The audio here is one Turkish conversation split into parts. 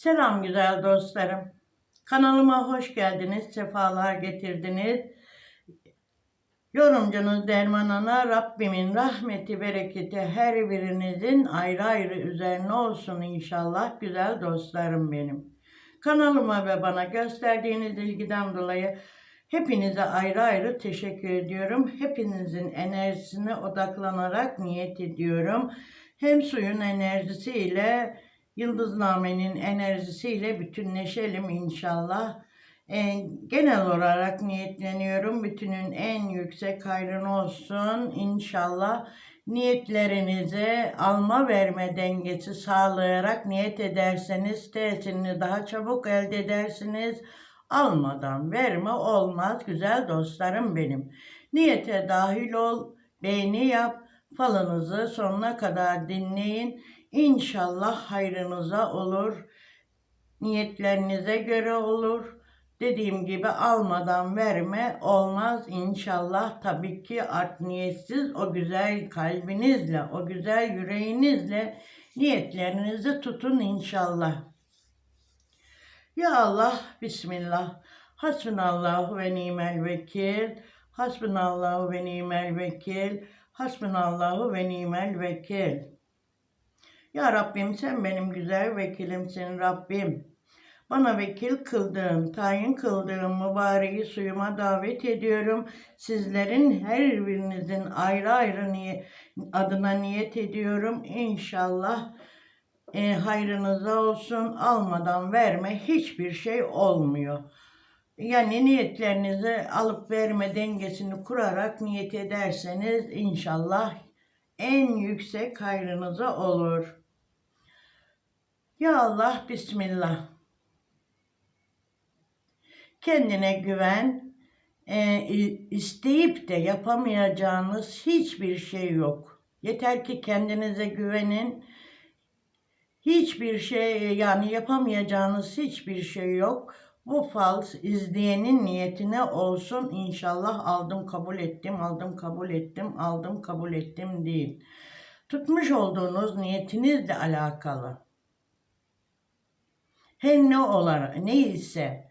Selam güzel dostlarım. Kanalıma hoş geldiniz, sefalar getirdiniz. Yorumcunuz Derman Ana, Rabbimin rahmeti, bereketi her birinizin ayrı ayrı üzerine olsun inşallah güzel dostlarım benim. Kanalıma ve bana gösterdiğiniz ilgiden dolayı hepinize ayrı ayrı teşekkür ediyorum. Hepinizin enerjisine odaklanarak niyet ediyorum. Hem suyun enerjisiyle Yıldıznamenin enerjisiyle bütünleşelim inşallah. Ee, genel olarak niyetleniyorum. Bütünün en yüksek hayrını olsun inşallah. Niyetlerinize alma verme dengesi sağlayarak niyet ederseniz tesini daha çabuk elde edersiniz. Almadan verme olmaz güzel dostlarım benim. Niyete dahil ol, beğeni yap, falınızı sonuna kadar dinleyin. İnşallah hayrınıza olur. Niyetlerinize göre olur. Dediğim gibi almadan verme olmaz inşallah. Tabii ki art niyetsiz o güzel kalbinizle, o güzel yüreğinizle niyetlerinizi tutun inşallah. Ya Allah, Bismillah. Hasbunallahu ve nimel vekil. Hasbunallahu ve nimel vekil. Hasbunallahu ve nimel vekil. Ya Rabbim sen benim güzel vekilimsin Rabbim. Bana vekil kıldığın, tayin kıldığın mübareği suyuma davet ediyorum. Sizlerin her birinizin ayrı ayrı niye, adına niyet ediyorum. İnşallah e, hayrınıza olsun. Almadan verme hiçbir şey olmuyor. Yani niyetlerinizi alıp verme dengesini kurarak niyet ederseniz inşallah en yüksek hayrınıza olur. Ya Allah Bismillah. Kendine güven, e, isteyip de yapamayacağınız hiçbir şey yok. Yeter ki kendinize güvenin. Hiçbir şey yani yapamayacağınız hiçbir şey yok. Bu fal izleyenin niyetine olsun inşallah aldım kabul ettim, aldım kabul ettim, aldım kabul ettim değil. Tutmuş olduğunuz niyetinizle alakalı her ne olarak neyse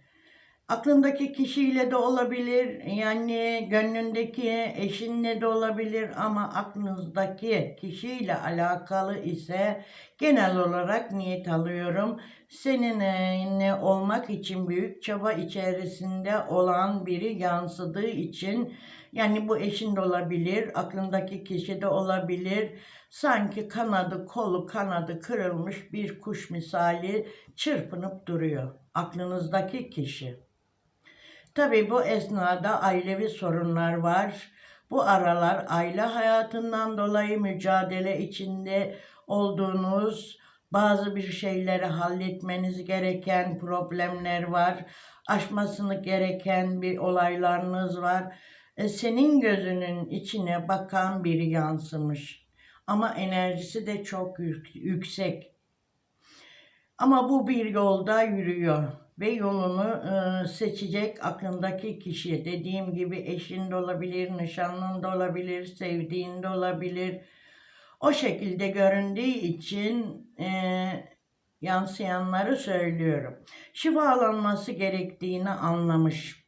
aklındaki kişiyle de olabilir yani gönlündeki eşinle de olabilir ama aklınızdaki kişiyle alakalı ise genel olarak niyet alıyorum. Seninle olmak için büyük çaba içerisinde olan biri yansıdığı için yani bu eşin de olabilir, aklındaki kişi de olabilir. Sanki kanadı, kolu kanadı kırılmış bir kuş misali çırpınıp duruyor aklınızdaki kişi. Tabii bu esnada ailevi sorunlar var. Bu aralar aile hayatından dolayı mücadele içinde olduğunuz bazı bir şeyleri halletmeniz gereken problemler var. Aşmasını gereken bir olaylarınız var. E, senin gözünün içine bakan biri yansımış. Ama enerjisi de çok yüksek. Ama bu bir yolda yürüyor ve yolunu e, seçecek aklındaki kişi. Dediğim gibi eşin de olabilir, nişanlın da olabilir, sevdiğin de olabilir. O şekilde göründüğü için e, yansıyanları söylüyorum. Şifalanması gerektiğini anlamış.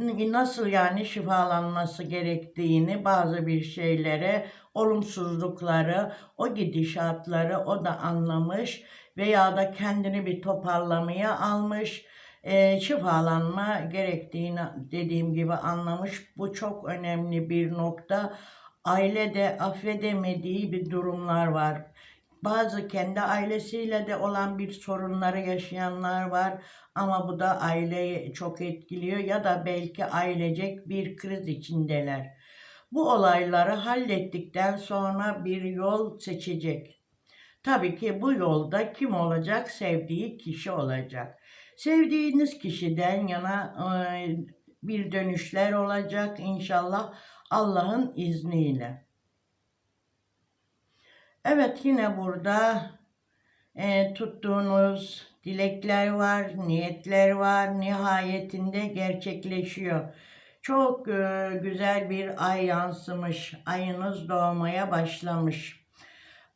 Nasıl yani şifalanması gerektiğini bazı bir şeylere, olumsuzlukları, o gidişatları o da anlamış veya da kendini bir toparlamaya almış, e, şifalanma gerektiğini dediğim gibi anlamış. Bu çok önemli bir nokta. Ailede affedemediği bir durumlar var. Bazı kendi ailesiyle de olan bir sorunları yaşayanlar var ama bu da aileyi çok etkiliyor ya da belki ailecek bir kriz içindeler. Bu olayları hallettikten sonra bir yol seçecek. Tabii ki bu yolda kim olacak? Sevdiği kişi olacak. Sevdiğiniz kişiden yana e, bir dönüşler olacak inşallah Allah'ın izniyle. Evet yine burada e, tuttuğunuz dilekler var, niyetler var, nihayetinde gerçekleşiyor. Çok e, güzel bir ay yansımış, ayınız doğmaya başlamış.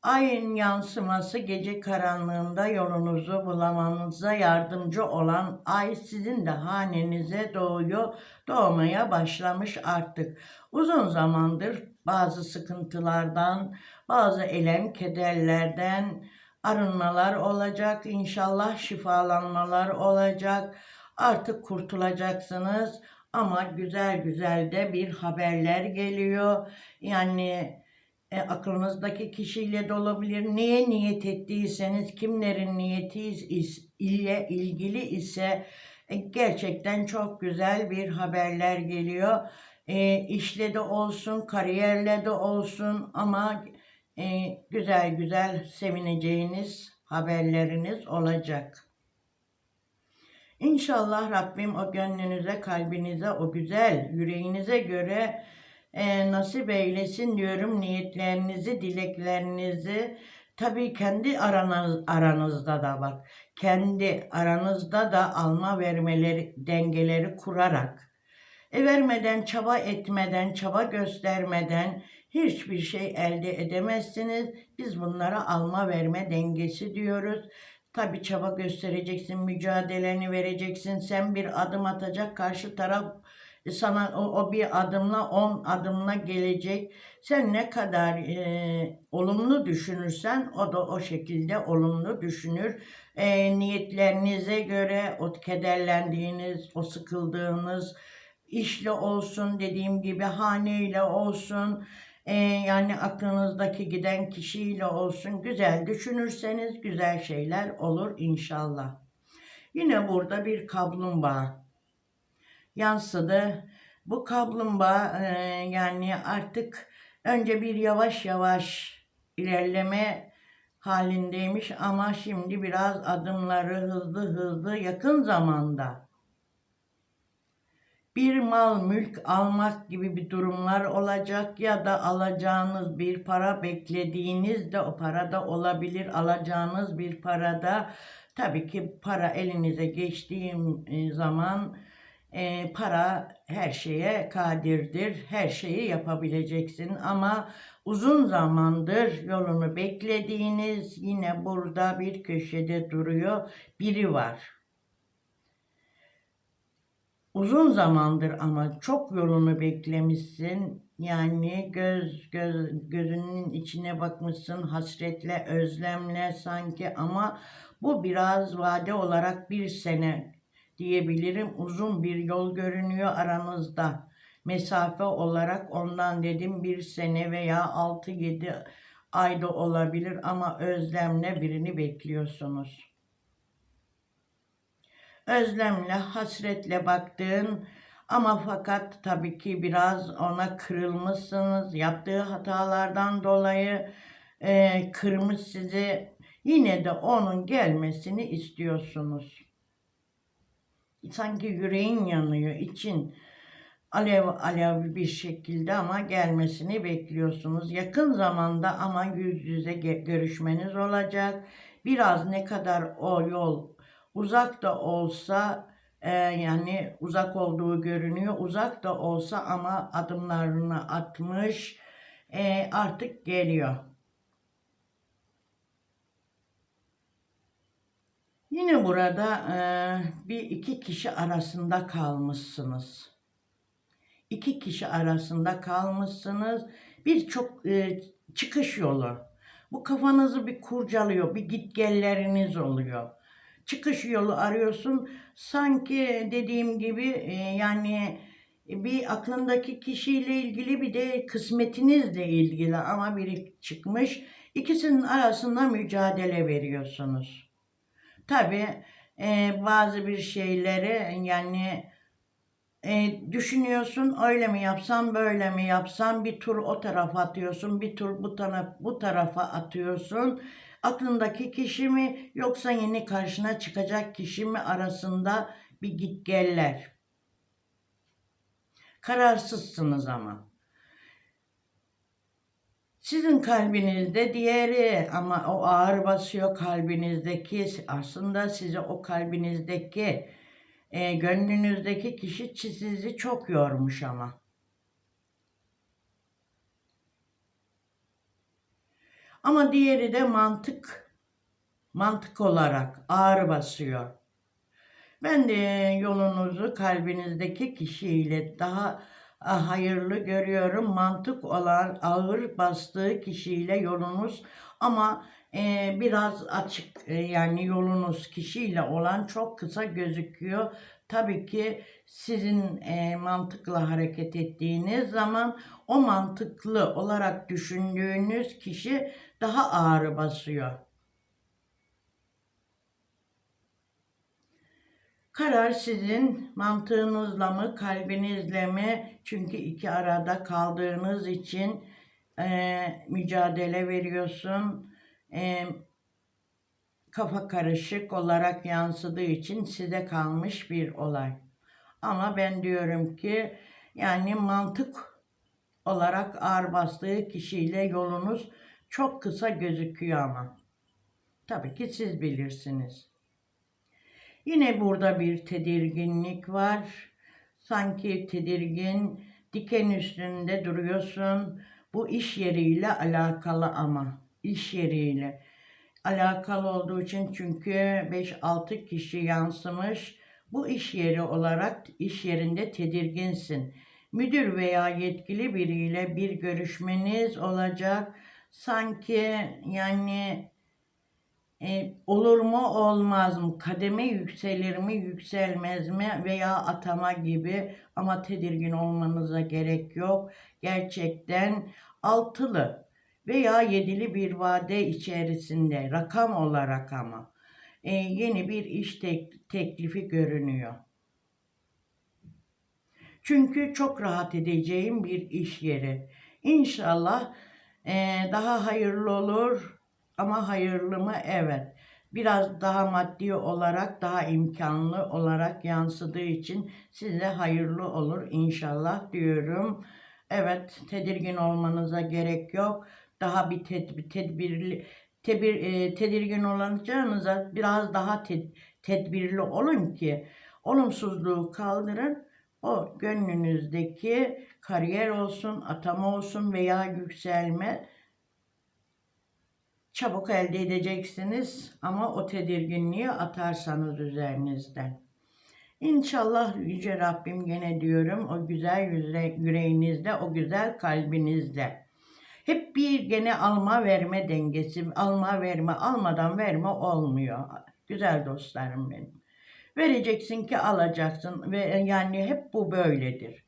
Ayın yansıması gece karanlığında yolunuzu bulamanıza yardımcı olan ay sizin de hanenize doğuyor, doğmaya başlamış artık. Uzun zamandır bazı sıkıntılardan, bazı elem kederlerden arınmalar olacak. İnşallah şifalanmalar olacak. Artık kurtulacaksınız ama güzel güzel de bir haberler geliyor. Yani e, aklınızdaki kişiyle de olabilir. Neye niyet ettiyseniz, kimlerin niyeti ile ilgili ise e, gerçekten çok güzel bir haberler geliyor. E, işle de olsun, kariyerle de olsun ama e, güzel güzel sevineceğiniz haberleriniz olacak. İnşallah Rabbim o gönlünüze, kalbinize, o güzel yüreğinize göre e, nasip eylesin diyorum niyetlerinizi, dileklerinizi. Tabii kendi aranız, aranızda da bak, kendi aranızda da alma vermeleri, dengeleri kurarak, e vermeden, çaba etmeden, çaba göstermeden hiçbir şey elde edemezsiniz. Biz bunlara alma verme dengesi diyoruz. Tabii çaba göstereceksin, mücadeleni vereceksin. Sen bir adım atacak, karşı taraf sana o, o bir adımla on adımla gelecek. Sen ne kadar e, olumlu düşünürsen o da o şekilde olumlu düşünür. E, niyetlerinize göre o kederlendiğiniz, o sıkıldığınız işle olsun dediğim gibi haneyle olsun e, yani aklınızdaki giden kişiyle olsun güzel düşünürseniz güzel şeyler olur inşallah. Yine burada bir kaplumbağa yansıdı. Bu kaplumbağa e, yani artık önce bir yavaş yavaş ilerleme halindeymiş ama şimdi biraz adımları hızlı hızlı yakın zamanda bir mal mülk almak gibi bir durumlar olacak ya da alacağınız bir para beklediğinizde o parada olabilir alacağınız bir parada tabii ki para elinize geçtiğim e, zaman e, para her şeye kadirdir. Her şeyi yapabileceksin ama uzun zamandır yolunu beklediğiniz yine burada bir köşede duruyor biri var. Uzun zamandır ama çok yolunu beklemişsin. Yani göz, göz gözünün içine bakmışsın hasretle, özlemle sanki ama bu biraz vade olarak bir sene diyebilirim. Uzun bir yol görünüyor aranızda. Mesafe olarak ondan dedim bir sene veya 6-7 ayda olabilir ama özlemle birini bekliyorsunuz. Özlemle, hasretle baktığın ama fakat tabii ki biraz ona kırılmışsınız. Yaptığı hatalardan dolayı e, kırmış sizi. Yine de onun gelmesini istiyorsunuz sanki yüreğin yanıyor, için alev alev bir şekilde ama gelmesini bekliyorsunuz. Yakın zamanda ama yüz yüze görüşmeniz olacak. Biraz ne kadar o yol uzak da olsa e, yani uzak olduğu görünüyor. Uzak da olsa ama adımlarını atmış e, artık geliyor. Yine burada e, bir iki kişi arasında kalmışsınız. İki kişi arasında kalmışsınız. Birçok e, çıkış yolu. Bu kafanızı bir kurcalıyor, bir gitgelleriniz oluyor. Çıkış yolu arıyorsun. Sanki dediğim gibi e, yani bir aklındaki kişiyle ilgili bir de kısmetinizle ilgili ama biri çıkmış. İkisinin arasında mücadele veriyorsunuz. Tabii e, bazı bir şeyleri yani e, düşünüyorsun öyle mi yapsam böyle mi yapsam bir tur o tarafa atıyorsun bir tur bu taraf bu tarafa atıyorsun aklındaki kişi mi yoksa yeni karşına çıkacak kişi mi arasında bir gitgeller kararsızsınız ama sizin kalbinizde diğeri ama o ağır basıyor kalbinizdeki aslında size o kalbinizdeki e, gönlünüzdeki kişi sizi çok yormuş ama. Ama diğeri de mantık mantık olarak ağır basıyor. Ben de yolunuzu kalbinizdeki kişiyle daha ah, hayırlı görüyorum. Mantık olan ağır bastığı kişiyle yolunuz ama e, biraz açık e, yani yolunuz kişiyle olan çok kısa gözüküyor. Tabii ki sizin e, mantıkla hareket ettiğiniz zaman o mantıklı olarak düşündüğünüz kişi daha ağır basıyor. Karar sizin mantığınızla mı, kalbinizle mi? Çünkü iki arada kaldığınız için e, mücadele veriyorsun. E, kafa karışık olarak yansıdığı için size kalmış bir olay. Ama ben diyorum ki yani mantık olarak ağır bastığı kişiyle yolunuz çok kısa gözüküyor ama. Tabii ki siz bilirsiniz. Yine burada bir tedirginlik var. Sanki tedirgin, diken üstünde duruyorsun. Bu iş yeriyle alakalı ama. iş yeriyle alakalı olduğu için çünkü 5-6 kişi yansımış. Bu iş yeri olarak iş yerinde tedirginsin. Müdür veya yetkili biriyle bir görüşmeniz olacak. Sanki yani e, olur mu olmaz mı? Kademe yükselir mi yükselmez mi? Veya atama gibi ama tedirgin olmanıza gerek yok. Gerçekten altılı veya yedili bir vade içerisinde rakam olarak ama e, yeni bir iş tek- teklifi görünüyor. Çünkü çok rahat edeceğim bir iş yeri. İnşallah e, daha hayırlı olur ama hayırlı mı? Evet. Biraz daha maddi olarak daha imkanlı olarak yansıdığı için size hayırlı olur inşallah diyorum. Evet tedirgin olmanıza gerek yok. Daha bir tedbir, tedbirli tedbir, e, tedirgin olacağınıza biraz daha ted- tedbirli olun ki olumsuzluğu kaldırın. O gönlünüzdeki kariyer olsun, atama olsun veya yükselme çabuk elde edeceksiniz ama o tedirginliği atarsanız üzerinizden. İnşallah Yüce Rabbim gene diyorum o güzel yüre- yüreğinizde, o güzel kalbinizde. Hep bir gene alma verme dengesi, alma verme, almadan verme olmuyor. Güzel dostlarım benim. Vereceksin ki alacaksın ve yani hep bu böyledir.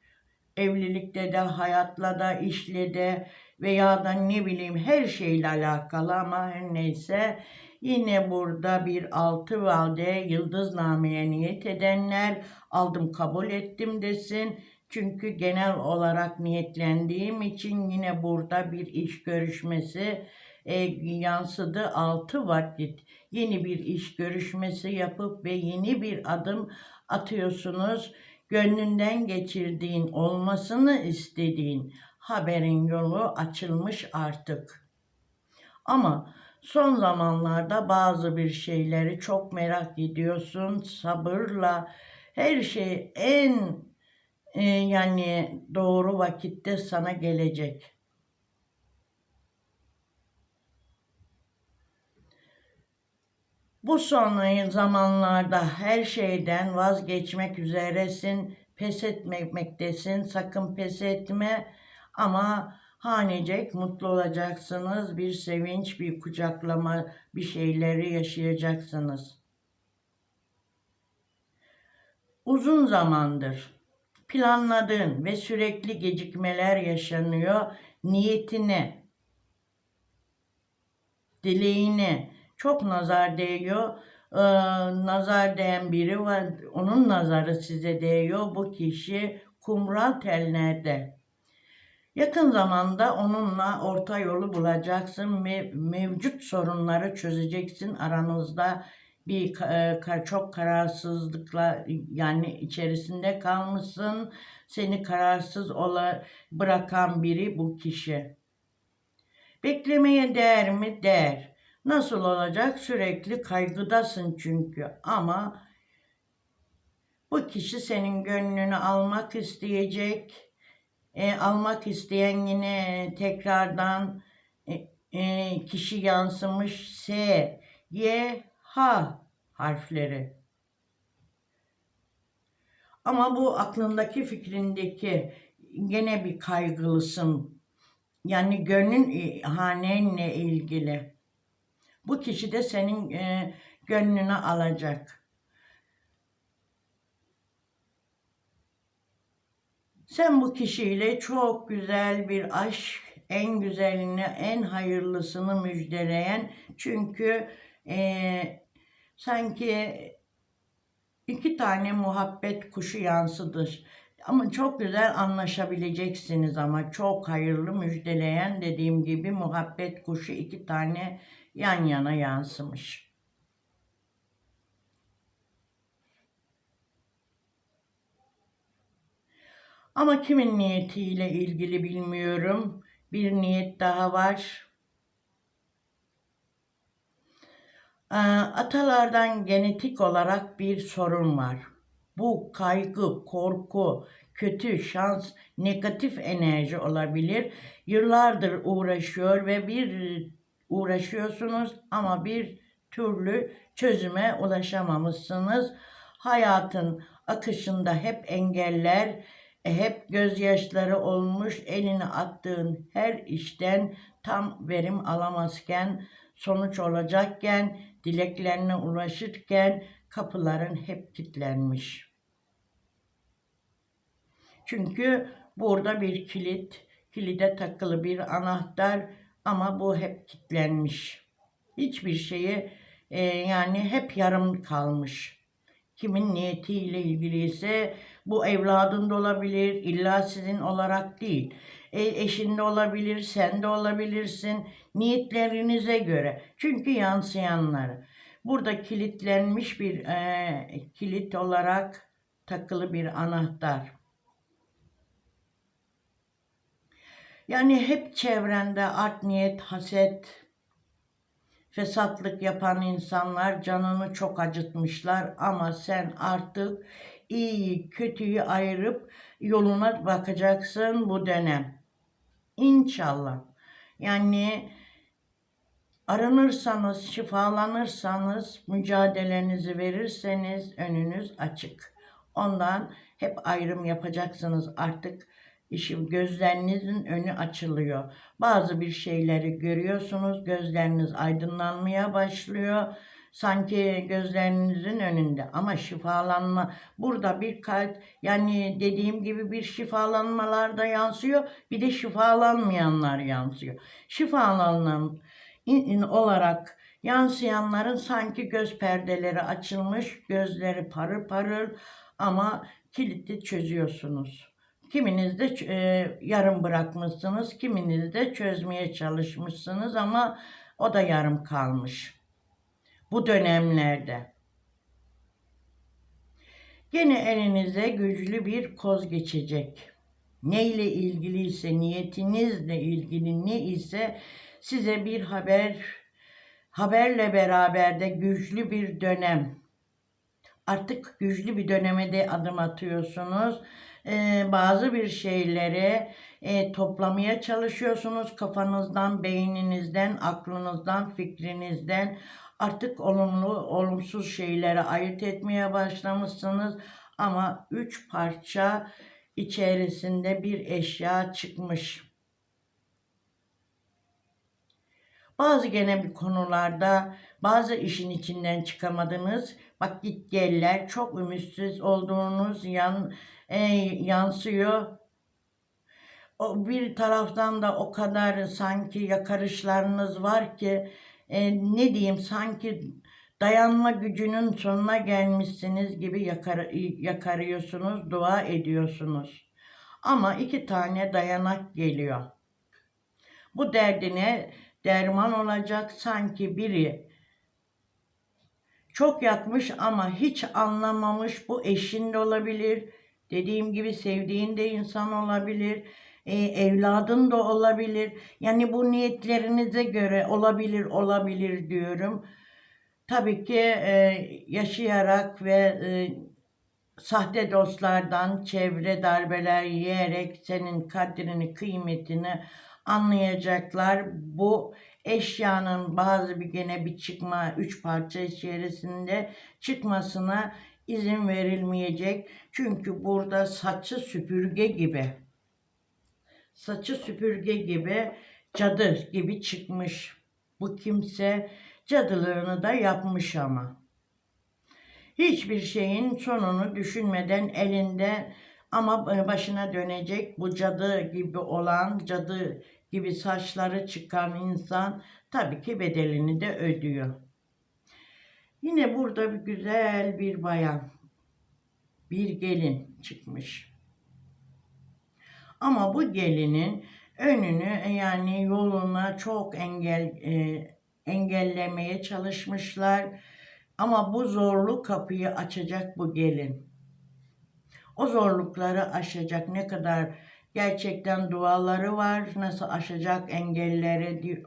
Evlilikte de, hayatla da, işle de veya da ne bileyim her şeyle alakalı ama her neyse yine burada bir altı valde yıldıznameye niyet edenler aldım kabul ettim desin. Çünkü genel olarak niyetlendiğim için yine burada bir iş görüşmesi e, yansıdı altı vakit yeni bir iş görüşmesi yapıp ve yeni bir adım atıyorsunuz. Gönlünden geçirdiğin, olmasını istediğin haberin yolu açılmış artık. Ama son zamanlarda bazı bir şeyleri çok merak ediyorsun. Sabırla her şey en e, yani doğru vakitte sana gelecek. Bu son zamanlarda her şeyden vazgeçmek üzeresin, pes etmemektesin, sakın pes etme ama hanecek mutlu olacaksınız, bir sevinç, bir kucaklama, bir şeyleri yaşayacaksınız. Uzun zamandır planladığın ve sürekli gecikmeler yaşanıyor, niyetine, dileğine, çok nazar değiyor. Ee, nazar değen biri var. Onun nazarı size değiyor. Bu kişi kumral tellerde. Yakın zamanda onunla orta yolu bulacaksın. Mev- mevcut sorunları çözeceksin. Aranızda bir ka- çok kararsızlıkla yani içerisinde kalmışsın. Seni kararsız ola bırakan biri bu kişi. Beklemeye değer mi? Değer. Nasıl olacak? Sürekli kaygıdasın çünkü. Ama bu kişi senin gönlünü almak isteyecek. E, almak isteyen yine tekrardan e, e, kişi yansımış S, Y, H harfleri. Ama bu aklındaki fikrindeki gene bir kaygılısın. Yani gönlün e, hanenle ilgili. Bu kişi de senin e, gönlünü alacak. Sen bu kişiyle çok güzel bir aşk, en güzelini, en hayırlısını müjdeleyen çünkü eee, sanki iki tane muhabbet kuşu yansıdır. Ama çok güzel anlaşabileceksiniz ama çok hayırlı müjdeleyen dediğim gibi muhabbet kuşu iki tane yan yana yansımış. Ama kimin niyetiyle ilgili bilmiyorum. Bir niyet daha var. Ee, Atalardan genetik olarak bir sorun var. Bu kaygı, korku, kötü şans, negatif enerji olabilir. Yıllardır uğraşıyor ve bir uğraşıyorsunuz ama bir türlü çözüme ulaşamamışsınız. Hayatın akışında hep engeller, e, hep gözyaşları olmuş, elini attığın her işten tam verim alamazken, sonuç olacakken, dileklerine ulaşırken kapıların hep kilitlenmiş. Çünkü burada bir kilit, kilide takılı bir anahtar ama bu hep kilitlenmiş. Hiçbir şeyi e, yani hep yarım kalmış. Kimin niyetiyle ilgiliyse bu evladın da olabilir, illa sizin olarak değil. E, eşin de olabilir, sen de olabilirsin. Niyetlerinize göre. Çünkü yansıyanları. Burada kilitlenmiş bir e, kilit olarak takılı bir anahtar. Yani hep çevrende art niyet, haset, fesatlık yapan insanlar canını çok acıtmışlar ama sen artık iyiyi kötüyü ayırıp yoluna bakacaksın bu dönem. İnşallah. Yani aranırsanız, şifalanırsanız, mücadelenizi verirseniz önünüz açık. Ondan hep ayrım yapacaksınız artık işim gözlerinizin önü açılıyor. Bazı bir şeyleri görüyorsunuz, gözleriniz aydınlanmaya başlıyor. Sanki gözlerinizin önünde ama şifalanma burada bir kalp yani dediğim gibi bir şifalanmalar da yansıyor bir de şifalanmayanlar yansıyor. Şifalanan olarak yansıyanların sanki göz perdeleri açılmış gözleri parır parır ama kilitli çözüyorsunuz. Kiminiz de e, yarım bırakmışsınız, kiminiz de çözmeye çalışmışsınız ama o da yarım kalmış. Bu dönemlerde. Gene elinize güçlü bir koz geçecek. Ne ile ilgiliyse, niyetinizle ilgili ne ise size bir haber, haberle beraber de güçlü bir dönem. Artık güçlü bir döneme de adım atıyorsunuz e, bazı bir şeyleri e, toplamaya çalışıyorsunuz kafanızdan, beyninizden, aklınızdan, fikrinizden. Artık olumlu, olumsuz şeyleri ayırt etmeye başlamışsınız. Ama üç parça içerisinde bir eşya çıkmış. Bazı gene bir konularda bazı işin içinden çıkamadınız. Bak git geller çok ümitsiz olduğunuz yan e, yansıyor. O bir taraftan da o kadar sanki yakarışlarınız var ki e, ne diyeyim sanki dayanma gücünün sonuna gelmişsiniz gibi yakar, yakarıyorsunuz, dua ediyorsunuz. Ama iki tane dayanak geliyor. Bu derdine derman olacak sanki biri çok yakmış ama hiç anlamamış bu eşin de olabilir, Dediğim gibi sevdiğin de insan olabilir. E, evladın da olabilir. Yani bu niyetlerinize göre olabilir olabilir diyorum. Tabii ki e, yaşayarak ve e, sahte dostlardan çevre darbeler yiyerek senin kadrini, kıymetini anlayacaklar. Bu eşyanın bazı bir gene bir çıkma üç parça içerisinde çıkmasına izin verilmeyecek. Çünkü burada saçı süpürge gibi saçı süpürge gibi cadı gibi çıkmış. Bu kimse cadılığını da yapmış ama. Hiçbir şeyin sonunu düşünmeden elinde ama başına dönecek bu cadı gibi olan, cadı gibi saçları çıkan insan tabii ki bedelini de ödüyor. Yine burada bir güzel bir bayan, bir gelin çıkmış. Ama bu gelinin önünü yani yoluna çok engel e, engellemeye çalışmışlar. Ama bu zorlu kapıyı açacak bu gelin. O zorlukları aşacak ne kadar gerçekten duaları var. Nasıl aşacak engelleri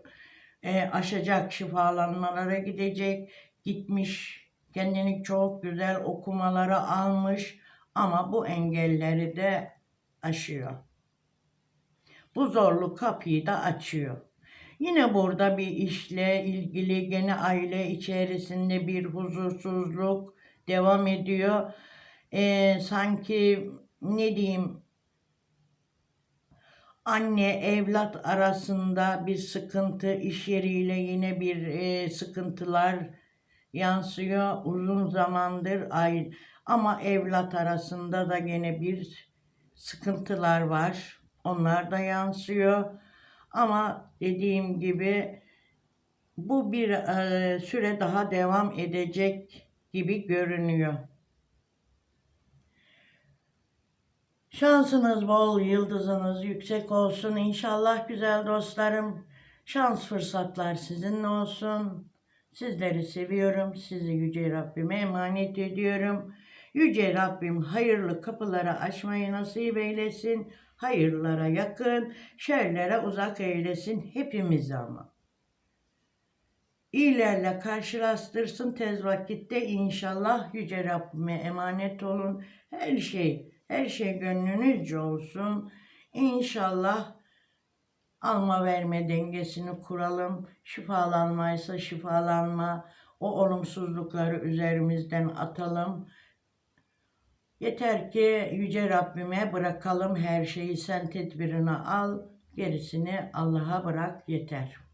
e, aşacak şifalanmalara gidecek. Gitmiş kendini çok güzel okumalara almış ama bu engelleri de aşıyor. Bu zorlu kapıyı da açıyor. Yine burada bir işle ilgili gene aile içerisinde bir huzursuzluk devam ediyor. Ee, sanki ne diyeyim anne evlat arasında bir sıkıntı iş yeriyle yine bir e, sıkıntılar yansıyor uzun zamandır ay ama evlat arasında da gene bir sıkıntılar var onlar da yansıyor ama dediğim gibi bu bir e, süre daha devam edecek gibi görünüyor. Şansınız bol, yıldızınız yüksek olsun. İnşallah güzel dostlarım. Şans fırsatlar sizinle olsun. Sizleri seviyorum. Sizi Yüce Rabbime emanet ediyorum. Yüce Rabbim hayırlı kapıları açmayı nasip eylesin. Hayırlara yakın, şerlere uzak eylesin hepimizi ama. İyilerle karşılaştırsın tez vakitte inşallah Yüce Rabbime emanet olun. Her şey, her şey gönlünüzce olsun. İnşallah alma verme dengesini kuralım. Şifalanmaysa şifalanma, o olumsuzlukları üzerimizden atalım. Yeter ki Yüce Rabbime bırakalım her şeyi sen tedbirini al, gerisini Allah'a bırak yeter.